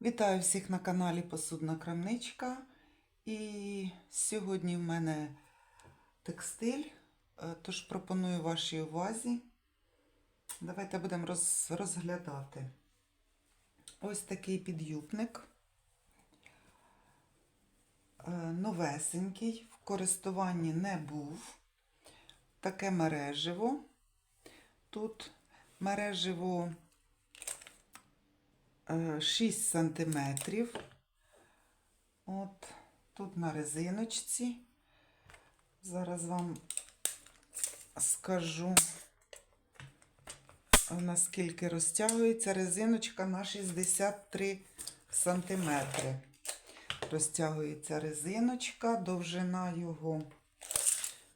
Вітаю всіх на каналі Посудна Крамничка. І сьогодні в мене текстиль, е, тож пропоную вашій увазі. Давайте будемо розглядати. Ось такий підюбник. Е, Новесенький, в користуванні не був. Таке мереживо. Тут мереживо 6 сантиметрів. От тут на резиночці. Зараз вам скажу, наскільки розтягується резиночка на 63 сантиметри. Розтягується резиночка, довжина його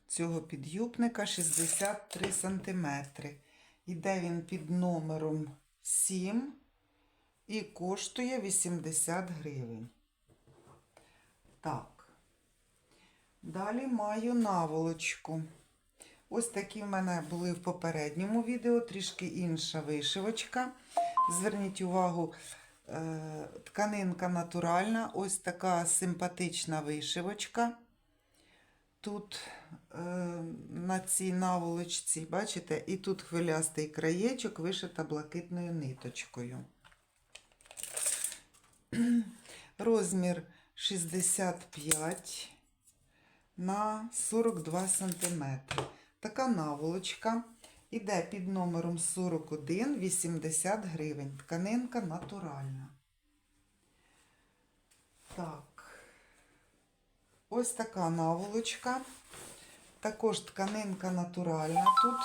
цього підюбника 63 сантиметри. Іде він під номером 7 і коштує 80 гривень. Так. Далі маю наволочку. Ось такі в мене були в попередньому відео, трішки інша вишивочка. Зверніть увагу, е, тканинка натуральна, ось така симпатична вишивочка. Тут е, на цій наволочці, бачите, і тут хвилястий краєчок вишита блакитною ниточкою. Розмір 65 на 42 см. Така наволочка іде під номером 41 80 гривень. Тканинка натуральна. Так. Ось така наволочка. Також тканинка натуральна тут.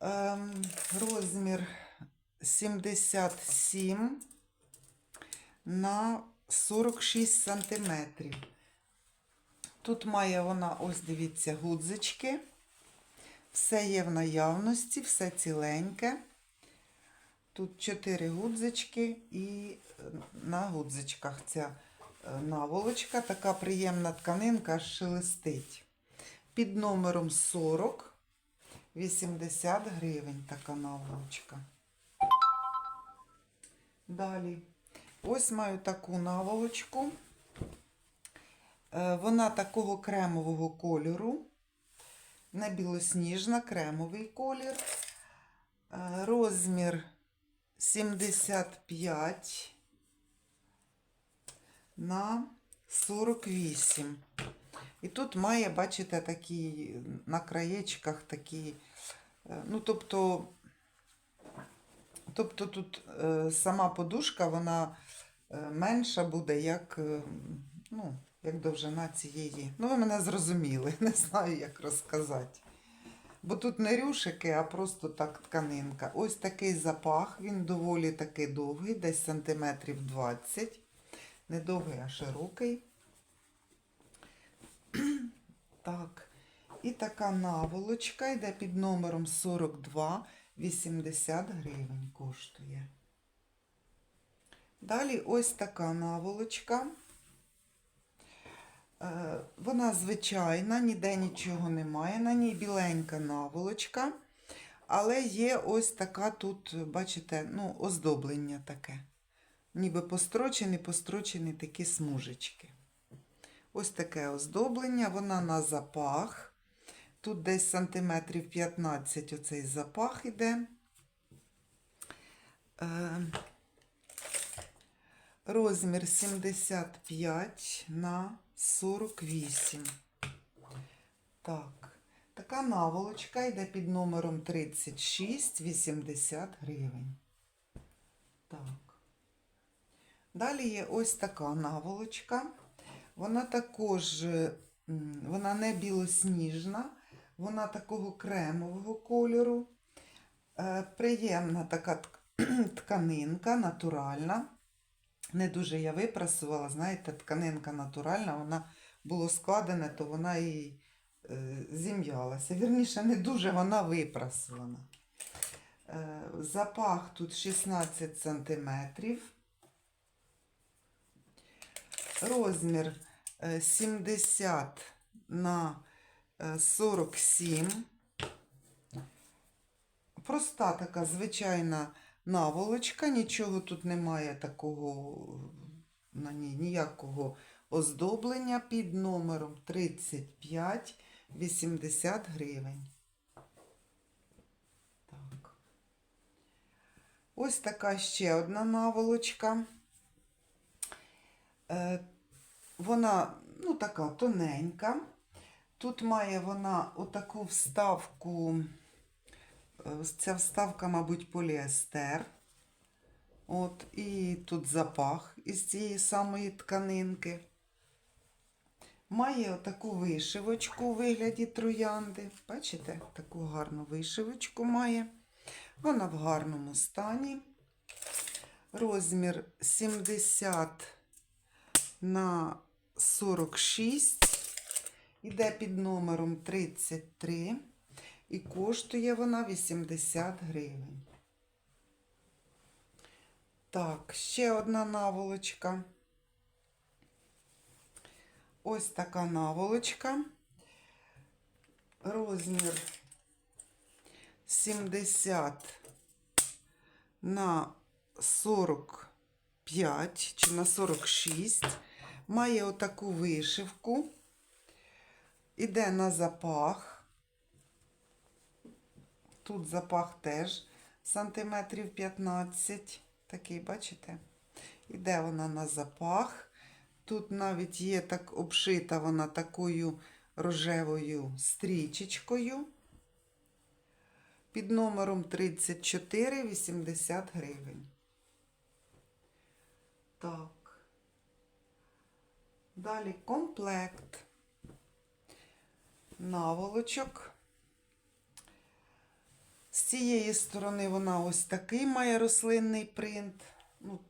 Ем, розмір 77 на 46 сантиметрів. Тут має вона, ось дивіться, гудзички. Все є в наявності, все ціленьке. Тут 4 гудзички і на гудзичках ця е, наволочка. Така приємна тканинка аж шелестить. Під номером 40 80 гривень така наволочка. Далі. Ось маю таку наволочку. Е, Вона такого кремового кольору. Не білосніжна, кремовий колір. Е, Розмір 75 на 48. І тут має, бачите, такі на краєчках такі, е, ну, тобто, тобто тут сама подушка, вона менша буде, як, е, ну, як довжина цієї. Ну, ви мене зрозуміли, не знаю, як розказати. Бо тут не рюшики, а просто так тканинка. Ось такий запах, він доволі таки довгий, десь сантиметрів 20. Не довгий, а широкий. Так. І така наволочка йде під номером 42, 80 гривень коштує. Далі ось така наволочка. Е, Вона звичайна, ніде нічого немає. На ній біленька наволочка. Але є ось така тут, бачите, ну, оздоблення таке. Ніби построчені, построчені такі смужечки. Ось таке оздоблення, вона на запах. Тут десь сантиметрів 15 оцей запах іде. Розмір 75 на 48. Так, така наволочка йде під номером 36, 80 гривень. Так. Далі є ось така наволочка. Вона також, е, вона не білосніжна, вона такого кремового кольору. Е, Приємна така тканинка, натуральна. Не дуже я випрасувала, знаєте, тканинка натуральна, вона було складене, то вона і е, зім'ялася. Вірніше, не дуже вона випрасувана. Е, запах тут 16 сантиметрів. Розмір е, 70 на е, 47. Проста така звичайна наволочка, нічого тут немає такого на ній, ніякого оздоблення під номером 35 80 гривень. Ось така ще одна наволочка. Е, вона ну, така тоненька. Тут має вона отаку вставку. Ця вставка, мабуть, поліестер. От, і тут запах із цієї самої тканинки. Має отаку вишивочку у вигляді троянди. Бачите, таку гарну вишивочку має. Вона в гарному стані. Розмір 70 на 46. Іде під номером 33. І коштує вона 80 гривень. Так, ще одна наволочка. Ось така наволочка. Розмір 70 на 45 чи на 46. Має отаку вишивку. Іде на запах. Тут запах теж сантиметрів 15. Такий, бачите? Іде вона на запах. Тут навіть є так обшита вона такою рожевою стрічечкою. Під номером 34 80 гривень. Так. Далі комплект наволочок. З цієї сторони вона ось такий має рослинний принт. Ну,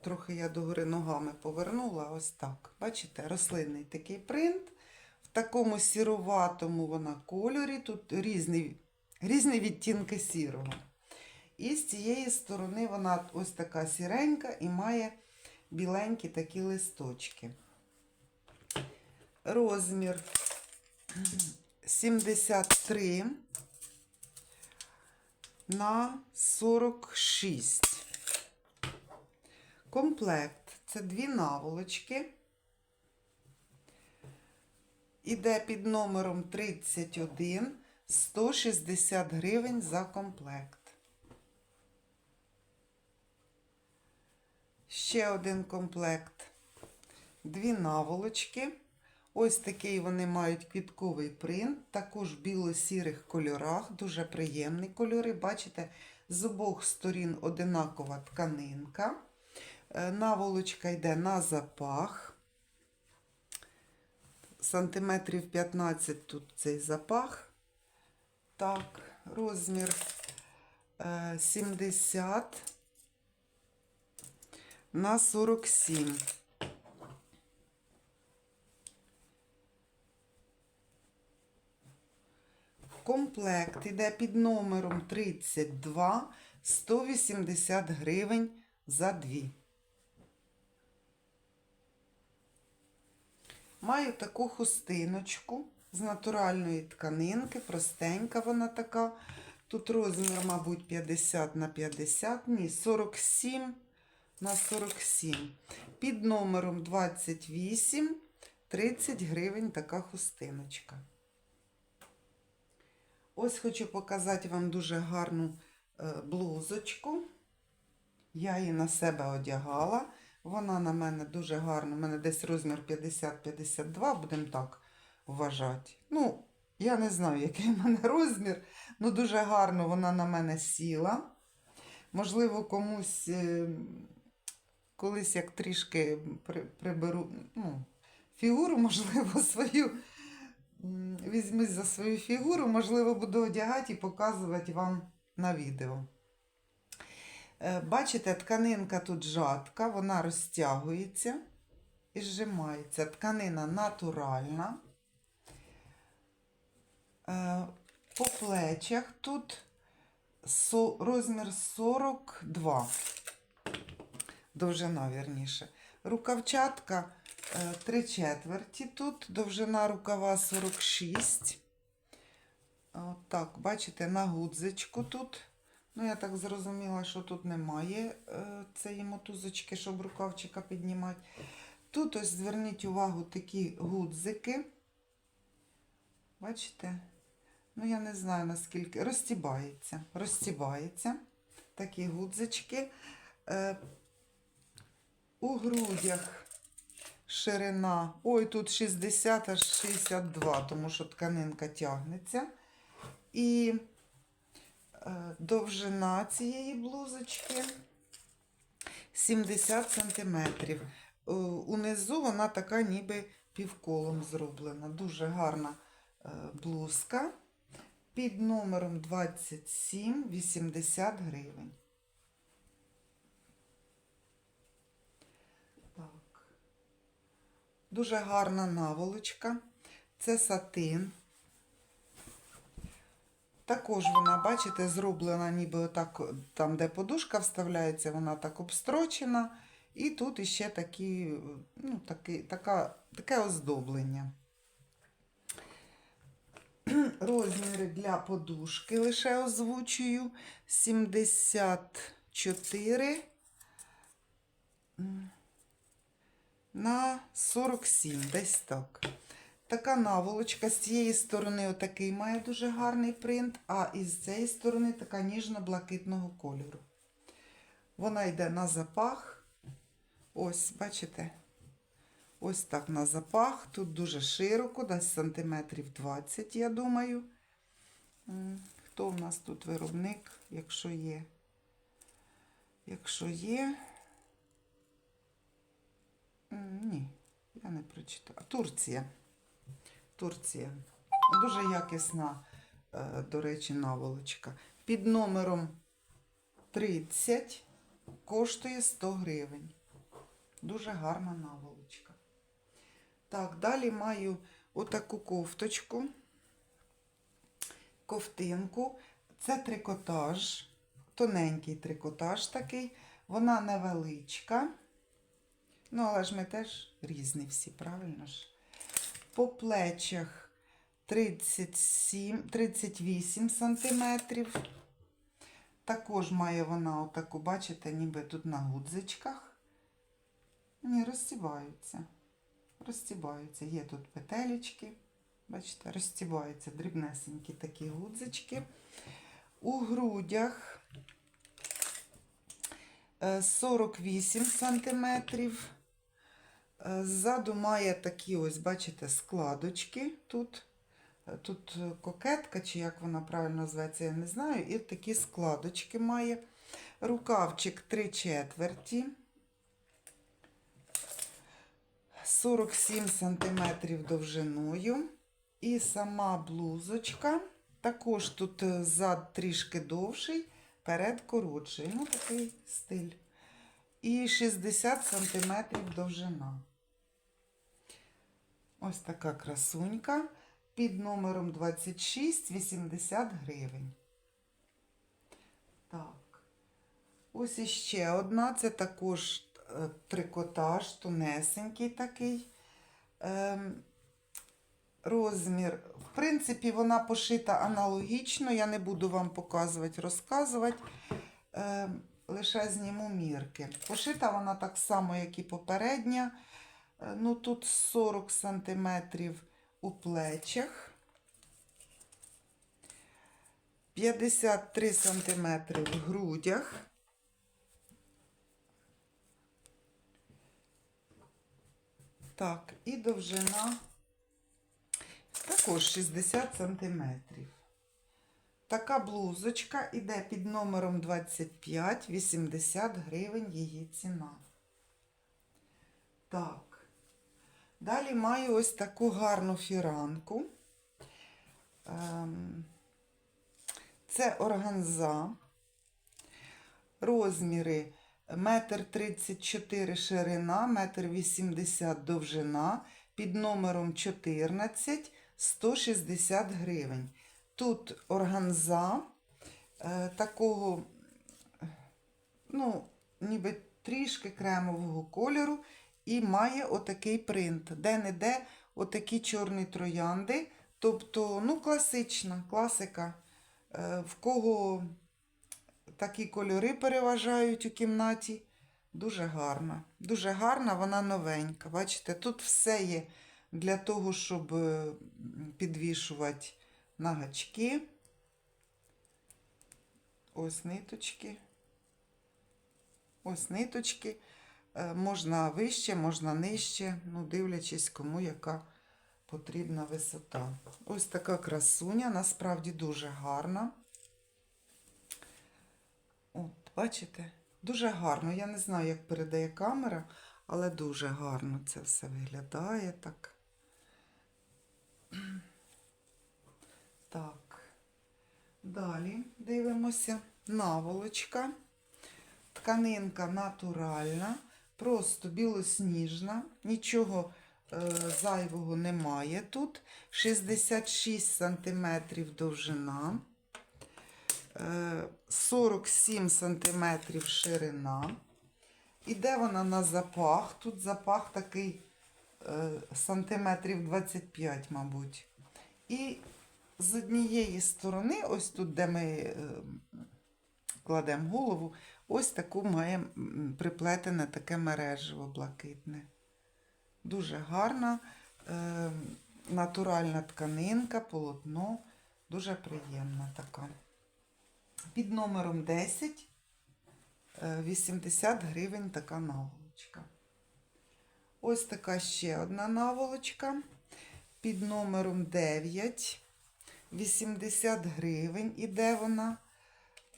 трохи я догори ногами повернула, ось так. Бачите, рослинний такий принт. В такому сіроватому вона кольорі. Тут різні, різні відтінки сірого. І з цієї сторони вона ось така сіренька і має біленькі такі листочки. Розмір 73 на 46. Комплект це дві наволочки. Іде під номером 31 160 гривень за комплект. Ще один комплект. Дві наволочки. Ось такий вони мають квітковий принт, також в біло-сірих кольорах, дуже приємні кольори. Бачите, з обох сторін одинакова тканинка. Е, Наволочка йде на запах. Сантиметрів 15 тут цей запах. Так, розмір е, 70 на 47. Комплект іде під номером 32 180 гривень за дві. Маю таку хустиночку з натуральної тканинки, простенька вона така. Тут розмір, мабуть, 50 на 50, ні, 47 на 47. Під номером 28 30 гривень така хустиночка. Ось хочу показати вам дуже гарну е, блузочку. Я її на себе одягала. Вона на мене дуже гарна. У мене десь розмір 50-52, будемо так вважати. Ну, я не знаю, який в мене розмір, але дуже гарно вона на мене сіла. Можливо, комусь е, колись як трішки приберу ну, фігуру, можливо, свою. М, Візьмусь за свою фігуру, можливо, буду одягати і показувати вам на відео. Е, Бачите, тканинка тут жатка, вона розтягується і зжимається. Тканина натуральна. Е, По плечах тут розмір 42. Довжина, вірніше. Рукавчатка 3 четверті тут, довжина рукава 46. От так, бачите, на гудзичку тут Ну, я так зрозуміла, що тут немає е, цієї мотузочки, щоб рукавчика піднімати. Тут ось зверніть увагу такі гудзики. Бачите? Ну, я не знаю наскільки. Розтібається. Розтібається. Такі гудзички. Е, у грудях ширина. Ой, тут 60 аж 62, тому що тканинка тягнеться. І е, довжина цієї блузочки 70 сантиметрів. Е, Унизу вона така ніби півколом зроблена. Дуже гарна е, блузка. Під номером 27 80 гривень. Дуже гарна наволочка. Це сатин. Також вона, бачите, зроблена ніби отак, там, де подушка вставляється, вона так обстрочена. І тут іще такі, ну, такі, така, таке оздоблення. Розміри для подушки лише озвучую. 74 м, на 47, десь так. Така наволочка. З цієї сторони отакий має дуже гарний принт, а із цієї сторони така ніжно-блакитного кольору. Вона йде на запах. Ось, бачите? Ось так на запах. Тут дуже широко, десь сантиметрів 20, я думаю. Хто в нас тут виробник, якщо є? Якщо є. Ні, я не прочитала. Турція. Турція. Дуже якісна, е, до речі, наволочка. Під номером 30 коштує 100 гривень. Дуже гарна наволочка. Так, далі маю отаку кофточку, ковтинку. Це трикотаж, тоненький трикотаж такий. Вона невеличка. Ну, але ж ми теж різні всі, правильно ж? По плечах 37, 38 сантиметрів. Також має вона отаку, бачите, ніби тут на гудзичках. Ні, розстібаються. Розстібаються. Є тут петелечки. Бачите, розстібаються дрібнесенькі такі гудзички. У грудях е, 48 сантиметрів. Е, Ззаду має такі ось, бачите, складочки тут. Е, Тут е, кокетка, чи як вона правильно зветься, я не знаю. І такі складочки має. Рукавчик 3 четверті. 47 сантиметрів довжиною. І сама блузочка. Також тут зад трішки довший, перед коротший. Ну, такий стиль. І 60 сантиметрів довжина. Ось така красунька. Під номером 26 80 гривень. Так. Ось іще одна. Це також е, трикотаж, тонесенький такий. Ем, розмір. В принципі, вона пошита аналогічно. Я не буду вам показувати, розказувати. Ем, лише зніму мірки. Пошита вона так само, як і попередня. Е, Ну, тут 40 см у плечах. 53 см в грудях. Так, і довжина також 60 см. Така блузочка іде під номером 25, 80 гривень її ціна. Так. Далі маю ось таку гарну фіранку. Ем, Це органза. Розміри 1,34 м ширина, 1,80 м довжина. Під номером 14 160 гривень. Тут органза е, такого, ну, ніби трішки кремового кольору і має отакий принт. Де-не-де отакі чорні троянди. Тобто, ну, класична класика. Е, в кого такі кольори переважають у кімнаті. Дуже гарна. Дуже гарна, вона новенька. Бачите, тут все є для того, щоб е, підвішувати на гачки. Ось ниточки. Ось ниточки. Е, Можна вище, можна нижче, ну, дивлячись, кому яка потрібна висота. Ось така красуня, насправді дуже гарна. От, бачите? Дуже гарно. Я не знаю, як передає камера, але дуже гарно це все виглядає так. Так. Далі дивимося. Наволочка. Тканинка натуральна, просто білосніжна, нічого е, зайвого немає тут. 66 см довжина, е, 47 см ширина. Іде вона на запах. Тут запах такий е, сантиметрів 25, мабуть. І з однієї сторони, ось тут, де ми е, кладемо голову, ось таку має приплетене таке мережево блакитне. Дуже гарна, е, натуральна тканинка, полотно, дуже приємна така. Під номером 10 е, 80 гривень така наволочка. Ось така ще одна наволочка. Під номером 9 80 гривень. Іде вона.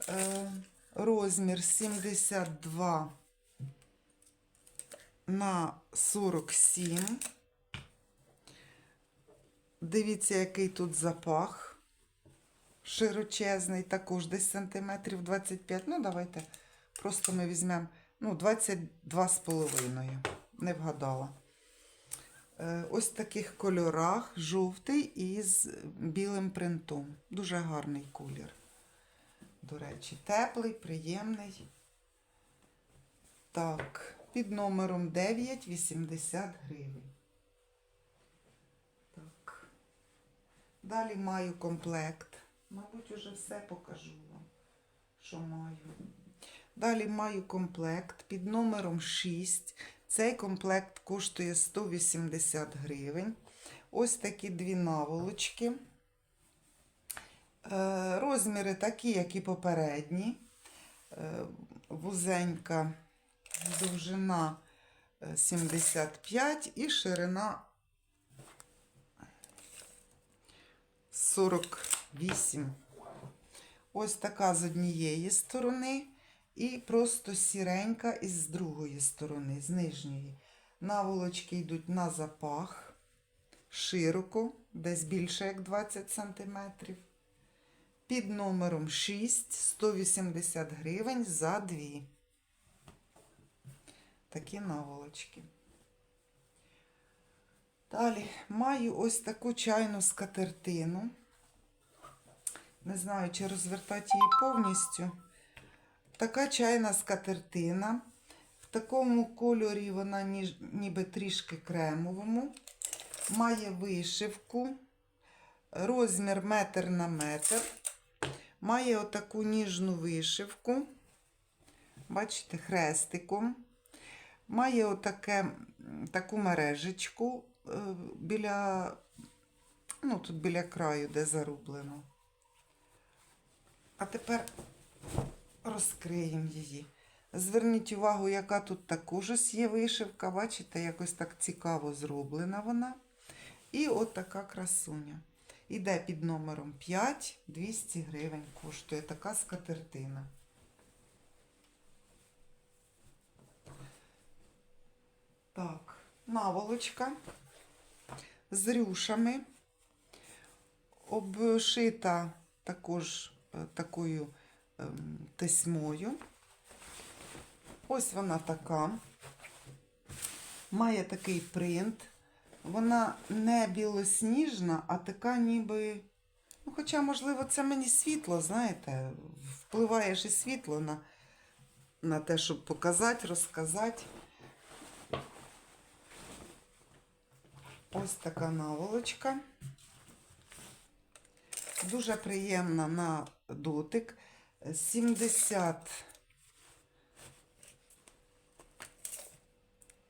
Е, розмір 72 на 47. Дивіться, який тут запах. Широчезний, також десь сантиметрів 25. Ну, давайте просто ми візьмемо ну, 22 з половиною. Не вгадала. Е, Ось в таких кольорах жовтий із білим принтом. Дуже гарний колір. До речі, теплий, приємний. Так, під номером 9 80 гривень. Так. Далі маю комплект. Мабуть, уже все покажу вам, що маю. Далі маю комплект під номером 6. Цей комплект коштує 180 гривень. Ось такі дві наволочки. Е, Розміри такі, як і попередні. Е, Вузенька довжина е, 75 і ширина 48. Ось така з однієї сторони і просто сіренька із другої сторони, з нижньої. Наволочки йдуть на запах широко, десь більше як 20 сантиметрів під номером 6 180 гривень за дві. Такі наволочки. Далі маю ось таку чайну скатертину. Не знаю, чи розвертати її повністю. Така чайна скатертина. В такому кольорі вона ніби трішки кремовому. Має вишивку. Розмір метр на метр. Має отаку ніжну вишивку. Бачите, хрестиком. Має отаке, таку мережечку е, біля, ну, тут біля краю, де зарублено. А тепер розкриємо її. Зверніть увагу, яка тут також ось є вишивка. Бачите, якось так цікаво зроблена вона. І от така красуня. Іде під номером 5, 200 гривень коштує така скатертина. Так, наволочка з рюшами, обшита також е, такою ем, тесьмою. Ось вона така. Має такий принт. Вона не білосніжна, а така ніби. Ну, хоча, можливо, це мені світло, знаєте, впливає ж і світло на, на те, щоб показати, розказати. Ось така наволочка. Дуже приємна на дотик. Е, 70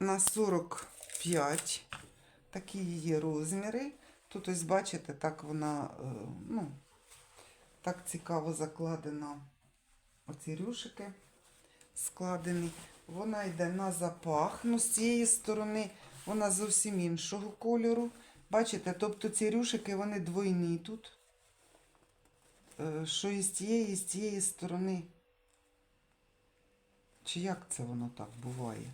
на 45. Такі її розміри. Тут ось бачите, так вона, е, ну, так цікаво закладена оці рюшики складені. Вона йде на запах. Ну, з цієї сторони вона зовсім іншого кольору. Бачите, тобто ці рюшики вони двойні тут. Е, Що і з тієї, і з цієї сторони. Чи як це воно так буває?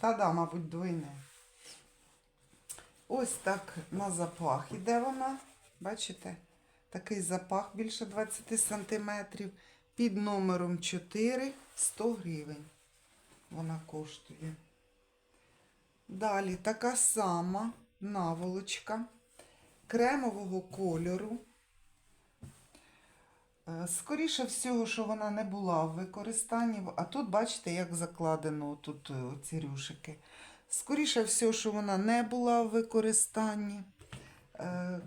Та да, мабуть, двойне. Ось так на запах іде вона. Бачите? Такий запах більше 20 сантиметрів. Під номером 4 100 гривень. Вона коштує. Далі така сама наволочка кремового кольору. Е, Скоріше всього, що вона не була в використанні, а тут бачите, як закладено тут е, ці рюшики. Скоріше всього, що вона не була в використанні. Е,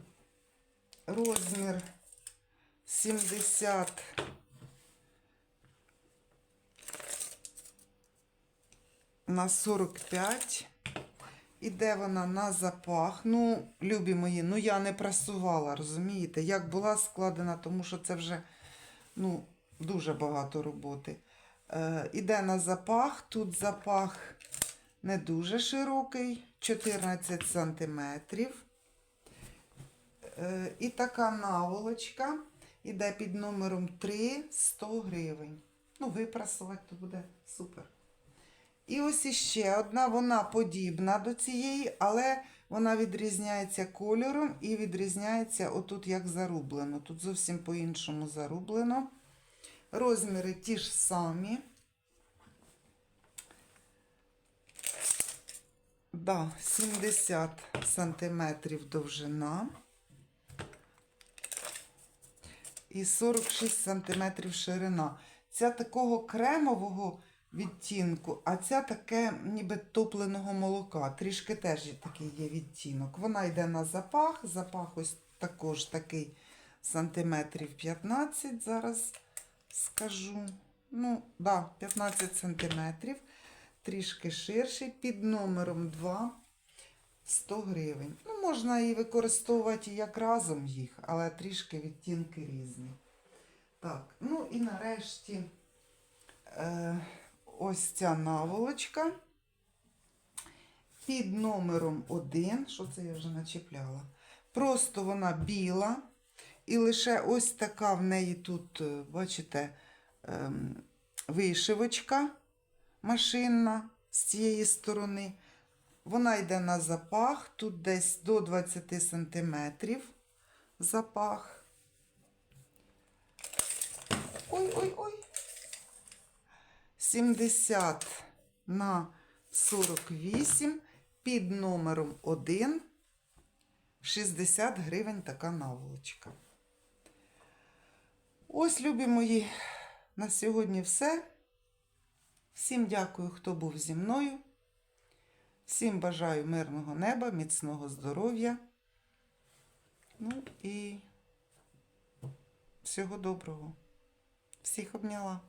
Розмір 70 на 45. Іде вона на запах. Ну, любі мої, ну я не прасувала, розумієте? Як була складена, тому що це вже ну, дуже багато роботи. Е, іде на запах. Тут запах не дуже широкий, 14 сантиметрів. Е, і така наволочка іде під номером 3 100 гривень. Ну, випрасувати то буде супер. І ось іще одна, вона подібна до цієї, але вона відрізняється кольором і відрізняється отут як зарублено. Тут зовсім по-іншому зарублено. Розміри ті ж самі. Да, 70 сантиметрів довжина і 46 сантиметрів ширина. Ця такого кремового відтінку, а ця таке ніби топленого молока. Трішки теж такий є відтінок. Вона йде на запах. Запах ось також такий сантиметрів 15. Зараз скажу. Ну, да, 15 сантиметрів. Трішки ширший. Під номером 2 100 гривень. Ну, можна і використовувати як разом їх, але трішки відтінки різні. Так, ну і нарешті. Е, ось ця наволочка під номером 1, що це я вже начепляла. Просто вона біла. І лише ось така в неї тут, е, бачите, ем, вишивочка машинна з цієї сторони. Вона йде на запах, тут десь до 20 сантиметрів запах. Ой-ой-ой. 70 на 48 під номером 1 60 гривень така наволочка. Ось, любі мої, на сьогодні все. Всім дякую, хто був зі мною. Всім бажаю мирного неба, міцного здоров'я. Ну і всього доброго. Всіх обняла.